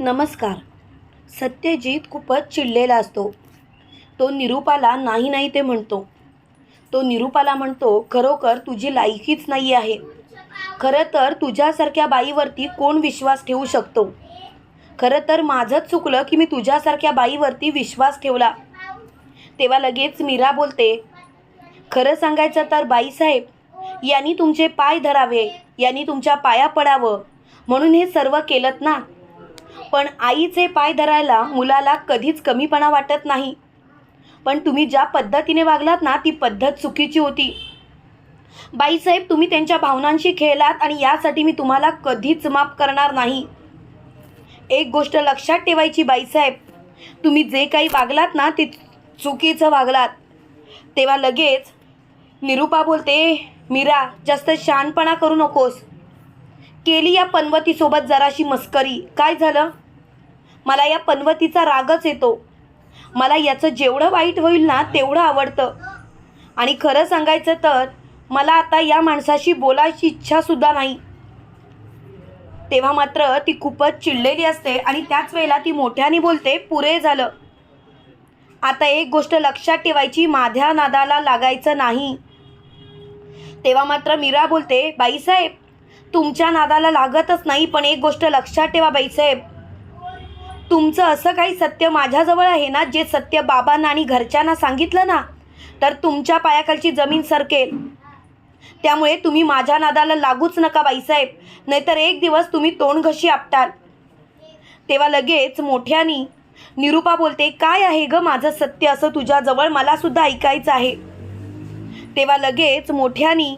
नमस्कार. सत्यजित खूपच चिडलेला असतो. तो निरूपाला नाही नाही ते म्हणतो. तो निरूपाला म्हणतो खरोखर तुझी लायकीच नाही आहे. खरं तर तुझ्यासारख्या बाईवरती कोण विश्वास ठेवू शकतो? खरं तर माझंच चुकलं की मी तुझ्यासारख्या बाईवरती विश्वास ठेवला. तेव्हा लगेच मीरा बोलते खरं सांगायचं तर बाईसाहेब यांनी तुमचे पाय धरावे यांनी तुमच्या पाया पडावं. म्हणून हे सर्व केलं ना? पण आईचे पाय धरायला मुलाला कधीच कमीपणा वाटत नाही. पण तुम्ही ज्या पद्धतीने वागलात ना ती पद्धत चुकीची होती. बाईसाहेब तुम्ही त्यांच्या भावनांशी खेळलात आणि यासाठी मी तुम्हाला कधीच माफ करणार नाही. एक गोष्ट लक्षात ठेवायची बाईसाहेब तुम्ही जे काही वागलात ना ते चुकीचं वागलात. तेव्हा लगेच निरूपा बोलते मीरा जास्त शहाणपणा करू नकोस. केली या पनवतीसोबत जराशी मस्करी. काय झालं? मला या पनवतीचा रागच येतो. मला याचं जेवढं वाईट होईल ना तेवढं आवडतं. आणि खरं सांगायचं तर मला आता या माणसाशी बोलायची इच्छासुद्धा नाही. तेव्हा मात्र ती खूपच चिडलेली असते आणि त्याच वेळेला ती मोठ्याने बोलते पुरे झालं. आता एक गोष्ट लक्षात ठेवायची माझ्या नादाला लागायचं नाही. तेव्हा मात्र मीरा बोलते बाईसाहेब तुमच्या नादाला लागतच नाही पण एक गोष्ट लक्षात ठेवा बाईसाहेब. तुमचं असं काही सत्य माझ्याजवळ आहे ना जे सत्य बाबांना आणि घरच्यांना सांगितलं ना तर तुमच्या पायाखालची जमीन सरकेल. त्यामुळे तुम्ही माझ्या नादाला लागूच नका बाईसाहेब नाहीतर एक दिवस तुम्ही तोंड घशी आपटाल. तेव्हा लगेच मोठ्यानी निरूपा बोलते काय आहे ग माझं सत्य असं तुझ्याजवळ मलासुद्धा ऐकायचं आहे? तेव्हा लगेच मोठ्यानी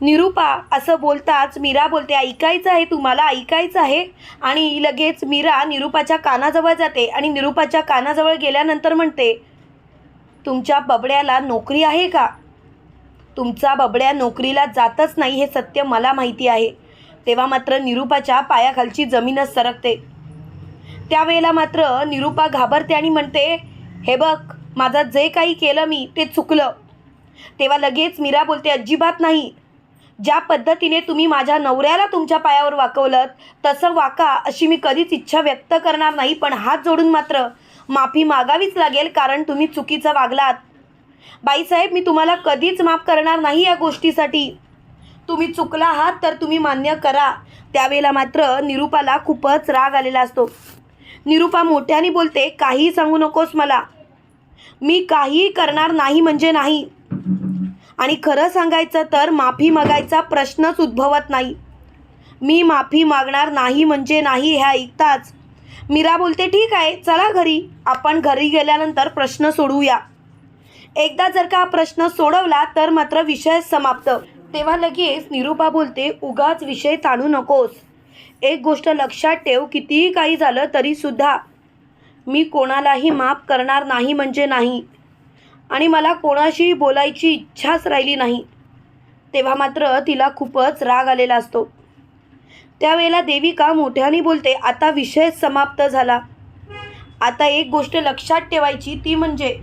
निरूपा असं बोलताच मीरा बोलते ऐकायचं आहे तुम्हाला ऐकायचं आहे. आणि लगेच मीरा निरूपाच्या कानाजवळ जाते आणि निरूपाच्या कानाजवळ गेल्यानंतर म्हणते तुमच्या बबड्याला नोकरी आहे का? तुमचा बबड्या नोकरीला जातच नाही हे सत्य मला माहिती आहे. तेव्हा मात्र निरूपाच्या पायाखालची जमीनच सरकते. त्यावेळेला मात्र निरूपा घाबरते आणि म्हणते हे बघ माझं जे काही केलं मी ते चुकलं. तेव्हा लगेच मीरा बोलते अजिबात नाही ज्या पद्धतीने तुम्ही माझ्या नवऱ्याला तुमच्या पायावर वाकवलं तसं वाका अशी मी कधीच इच्छा व्यक्त करणार नाही पण हात जोडून मात्र माफी मागावीच लागेल कारण तुम्ही चुकीचं वागलात. बाईसाहेब मी तुम्हाला कधीच माफ करणार नाही या गोष्टीसाठी. तुम्ही चुकला आहात तर तुम्ही मान्य करा. त्यावेळेला मात्र निरूपाला खूपच राग आलेला असतो. निरूपा मोठ्याने बोलते काहीही सांगू नकोस मला. मी काहीही करणार नाही म्हणजे नाही. आणि खरं सांगायचं तर माफी मागायचा प्रश्नच उद्भवत नाही. मी माफी मागणार नाही म्हणजे नाही हे ऐकताच. मीरा बोलते ठीक आहे चला घरी. आपण घरी गेल्यानंतर प्रश्न सोडवूया एकदा जर का प्रश्न सोडवला तर मात्र विषय समाप्त. तेव्हा लगेच निरूपा बोलते उगाच विषय ताणू नकोस. एक गोष्ट लक्षात ठेव कितीही काही झालं तरीसुद्धा मी कोणालाही माफ करणार नाही म्हणजे नाही. आणि मला कोणाशीही बोलायची इच्छाच राहिली नाही. तेव्हा मात्र तिला खूपच राग आलेला असतो. त्यावेळेला देविका मोठ्याने बोलते आता विषय समाप्त झाला. आता एक गोष्ट लक्षात ठेवायची ती म्हणजे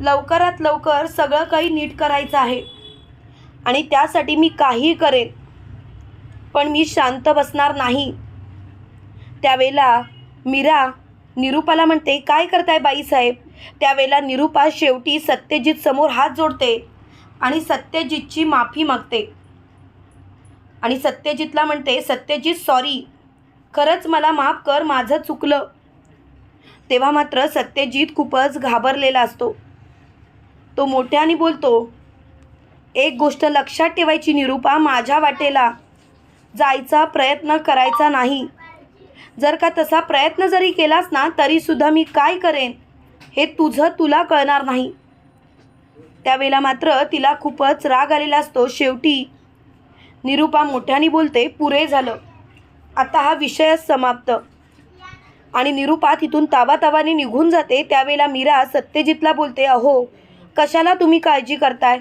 लवकरात लवकर सगळं काही नीट करायचं आहे. आणि त्यासाठी मी काही करेन पण मी शांत बसणार नाही. त्यावेळेला मीरा निरूपाला म्हणते काय करताय बाईसाहेब? त्यावेळेला निरूपा शेवटी सत्यजित समोर हात जोडते आणि सत्यजितची माफी मागते. आणि सत्यजितला म्हणते सत्यजित सॉरी खरंच मला माफ कर माझं चुकलं. तेव्हा मात्र सत्यजित खूपच घाबरलेला असतो. तो मोठ्याने बोलतो एक गोष्ट लक्षात ठेवायची निरूपा माझ्या वाटेला जायचा प्रयत्न करायचा नाही. जर का तसा प्रयत्न जरी केलास ना तरीसुद्धा मी काय करेन? हे तुझं तुला कळणार नाही. त्यावेळेला मात्र तिला खूपच राग आलेला असतो. शेवटी निरूपा मोठ्याने बोलते पुरे झालं. आता हा विषयच समाप्त. आणि निरूपा तिथून ताबाताबाने निघून जाते. त्यावेळेला मीरा सत्यजितला बोलते अहो कशाला तुम्ही काळजी करताय?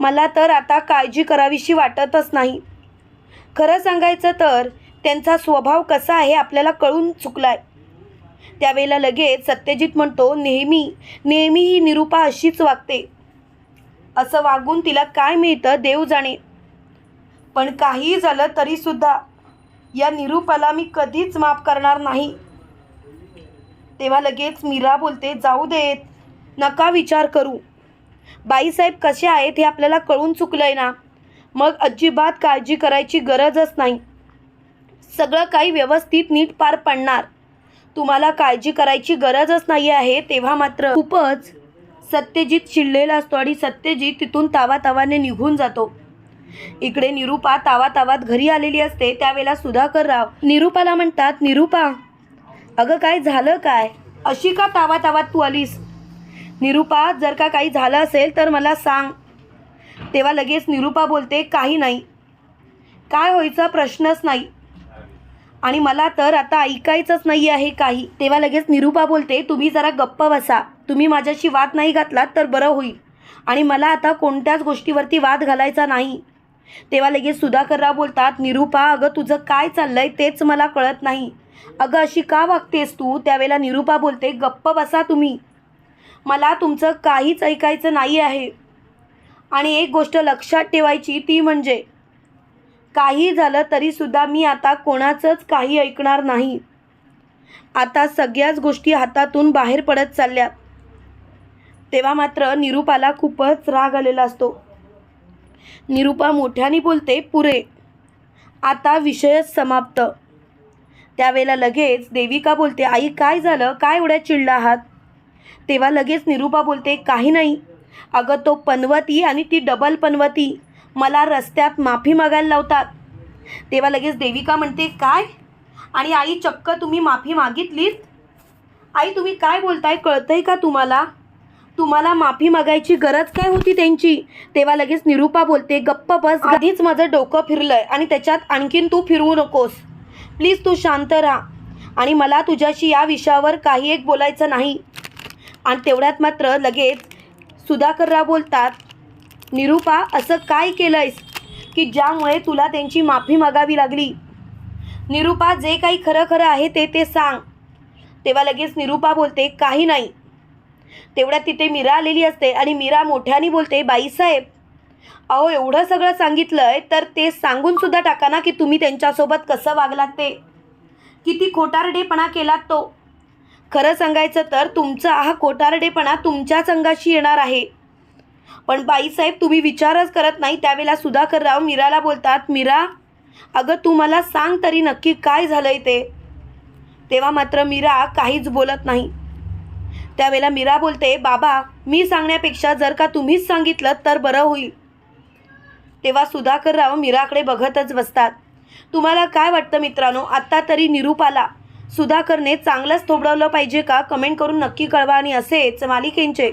मला तर आता काळजी करावीशी वाटतच नाही. खरं सांगायचं तर त्यांचा स्वभाव कसा आहे आपल्याला कळून चुकलाय. त्यावेळेला लगेच सत्यजित म्हणतो नेहमी नेहमी ही निरूपा अशीच वागते. असं वागून तिला काय मिळतं देव जाणे. पण काहीही झालं तरीसुद्धा या निरूपाला मी कधीच माफ करणार नाही. तेव्हा लगेच मीरा बोलते जाऊ देत नका विचार करू. बाईसाहेब कसे आहेत हे आपल्याला कळून चुकलंय ना. मग अजिबात काळजी करायची गरजच नाही. सगळं काही व्यवस्थित नीट पार पडणार. तुम्हाला काळजी करायची गरजच नाही आहे तेव्हा मात्र खूपच सत्यजित चिडलेला असतो आणि सत्यजित तिथून तावा तावाने निघून जातो. इकडे निरूपा तावा तावात घरी आलेली असते त्यावेळेला सुधाकर राव निरूपाला म्हणतात निरूपा अगं काय झालं काय? अशी का तावा तावात तू आलीस? निरूपा जर का काही झालं असेल तर मला सांग. तेव्हा लगेच निरूपा बोलते काही नाही. काय व्हायचा? प्रश्नच नाही. आणि मला तर आता ऐकायचंच नाही आहे काही. तेव्हा लगेच निरूपा बोलते तुम्ही जरा गप्प बसा. तुम्ही माझ्याशी वाद नाही घातलात तर बरं होईल. आणि मला आता कोणत्याच गोष्टीवरती वाद घालायचा नाही. तेव्हा लगेच सुधाकरराव बोलतात निरूपा अगं तुझं काय चाललंय तेच मला कळत नाही. अगं अशी का वागतेस तू? त्यावेळेला निरूपा बोलते गप्प बसा तुम्ही. मला तुमचं काहीच ऐकायचं नाही आहे. आणि एक गोष्ट लक्षात ठेवायची ती म्हणजे काही झालं तरीसुद्धा मी आता कोणाचंच काही ऐकणार नाही. आता सगळ्याच गोष्टी हातातून बाहेर पडत चालल्या. तेव्हा मात्र निरूपाला खूपच राग आलेला असतो. निरूपा मोठ्याने बोलते पुरे आता विषयच समाप्त. त्यावेळेला लगेच देविका बोलते आई काय झालं? काय एवढ्या चिडला आहात? तेव्हा लगेच निरूपा बोलते काही नाही. अगं तो पनवती आणि ती डबल पनवती. मला रस्त्यात माफी मागायला लावतात. तेव्हा लगेच देविका म्हणते काय? आणि आई चक्क तुम्ही माफी मागितलीत? आई तुम्ही काय बोलताय? कळतंय का तुम्हाला? तुम्हाला माफी मागायची गरज काय होती त्यांची? तेव्हा लगेच निरूपा बोलते गप्प बस आधीच माझं डोकं फिरलंय आणि त्याच्यात आणखीन तू फिरवू नकोस. प्लीज तू शांत राहा. आणि मला तुझ्याशी या विषयावर काही एक बोलायचं नाही. आणि तेवढ्यात मात्र लगेच सुधाकरराव बोलतात निरूपा असं काय केलंयस? की ज्यामुळे तुला त्यांची माफी मागावी लागली? निरूपा जे काही खरं खरं आहे ते ते सांग. तेव्हा लगेच निरूपा बोलते काही नाही. तेवढ्यात तिथे मीरा आलेली असते आणि मीरा मोठ्याने बोलते बाईसाहेब अहो एवढं सगळं सांगितलंय तर ते सांगूनसुद्धा टाका ना की तुम्ही त्यांच्यासोबत कसं वागलात ते. किती खोटारडेपणा केलात तो. खरं सांगायचं तर तुमचा हा खोटारडेपणा तुमच्याच अंगाशी येणार आहे. पण बाईसाहेब तुम्ही विचारच करत नाही. त्यावेळेला सुधाकरराव मीराला बोलतात मीरा अगं तू मला सांग तरी नक्की काय झालंय ते. तेव्हा मात्र मीरा काहीच बोलत नाही. त्यावेळेला मीरा बोलते बाबा मी सांगण्यापेक्षा जर का तुम्हीच सांगितलं तर बरं होईल. तेव्हा सुधाकरराव मीराकडे बघतच बसतात. तुम्हाला काय वाटतं मित्रांनो? आत्ता तरी निरूपाला सुधाकरने चांगलंच थोबडवलं पाहिजे का? कमेंट करून नक्की कळवा आणि असेच मालिकेंचे